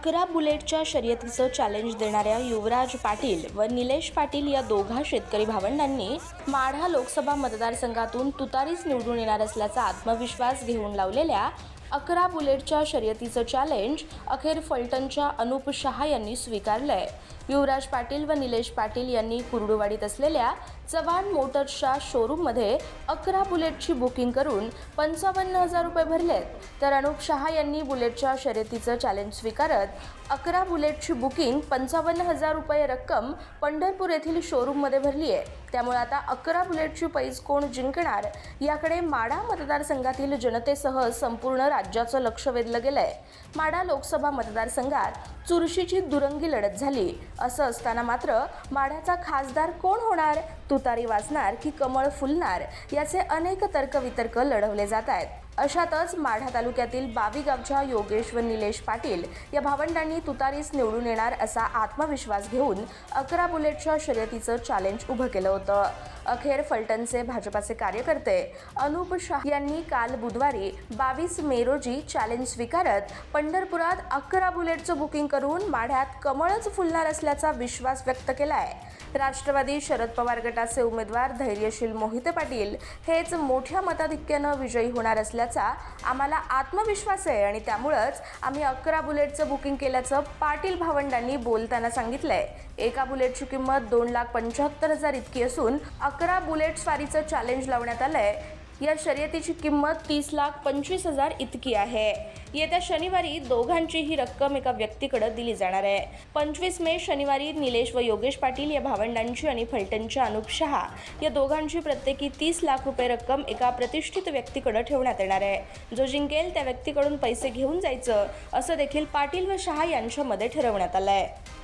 अकरा बुलेटच्या शर्यतीचं चॅलेंज देणाऱ्या युवराज पाटील व निलेश पाटील या दोघा शेतकरी भावंडांनी माढा लोकसभा मतदारसंघातून तुतारीच निवडून येणार असल्याचा आत्मविश्वास घेऊन लावलेल्या अकरा बुलेटच्या शर्यतीचं चॅलेंज अखेर फलटणच्या अनुप शहा यांनी स्वीकारलंय. युवराज पाटील व निलेश पाटील यांनी कुर्डुवाडीत असलेल्या चव्हाण मोटर्सच्या शोरूममध्ये अकरा बुलेटची बुकिंग करून पंचावन्न हजार रुपये भरलेत. तर अनुप शहा यांनी बुलेटच्या शर्यतीचं चॅलेंज स्वीकारत अकरा बुलेटची बुकिंग पंचावन्न हजार रुपये रक्कम पंढरपूर येथील शोरूममध्ये भरली आहे. त्यामुळे आता अकरा बुलेटची पैज कोण जिंकणार याकडे माडा मतदारसंघातील जनतेसह संपूर्ण राज्याचं लक्ष वेधलं गेलंय. माडा लोकसभा मतदारसंघात चुरशीची दुरंगी लढत झाली. असं असताना मात्र माढ्याचा खासदार कोण होणार? तुतारी वाजणार की कमळ फुलणार? याचे अनेक तर्कवितर्क लढवले जात आहेत. अशातच माढा तालुक्यातील बावी गावच्या योगेश व निलेश पाटील या भावंडांनी तुतारीस निवडून येणार असा आत्मविश्वास घेऊन अकरा बुलेटच्या शर्यतीचं चॅलेंज उभं केलं होतं. अखेर फलटणचे भाजपाचे कार्यकर्ते अनुप शाह यांनी काल बुधवारी बावीस मे रोजी चॅलेंज स्वीकारत पंढरपुरात अकरा बुलेटचं बुकिंग करून माढ्यात कमळच फुलणार असल्याचा विश्वास व्यक्त केलाय. राष्ट्रवादी शरद पवार गटाचे उमेदवार धैर्यशील मोहिते पाटील हेच मोठ्या मताधिक्यानं विजयी होणार असल्याचं आम्हाला आत्मविश्वास आहे आणि त्यामुळंच आम्ही अकरा बुलेटचं बुकिंग केल्याचं पाटील भावंडांनी बोलताना सांगितलंय. एका बुलेटची किंमत दोन लाख पंच्याहत्तर हजार इतकी असून अकरा बुलेट स्वारीचं चॅलेंज लावण्यात आलंय. या शर्यतीची किंमत तीस लाख पंचवीस हजार इतकी आहे. येत्या शनिवारी दोघांची ही रक्कम एका व्यक्तीकडे दिली जाणार आहे. पंचवीस मे शनिवारी निलेश व योगेश पाटील या भावंडांची आणि फलटणच्या अनुप शहा या दोघांची प्रत्येकी तीस लाख रुपये रक्कम एका प्रतिष्ठित व्यक्तीकडे ठेवण्यात येणार आहे. जो जिंकेल त्या व्यक्तीकडून पैसे घेऊन जायचं असं देखील पाटील व शहा यांच्यामध्ये ठरवण्यात आलं आहे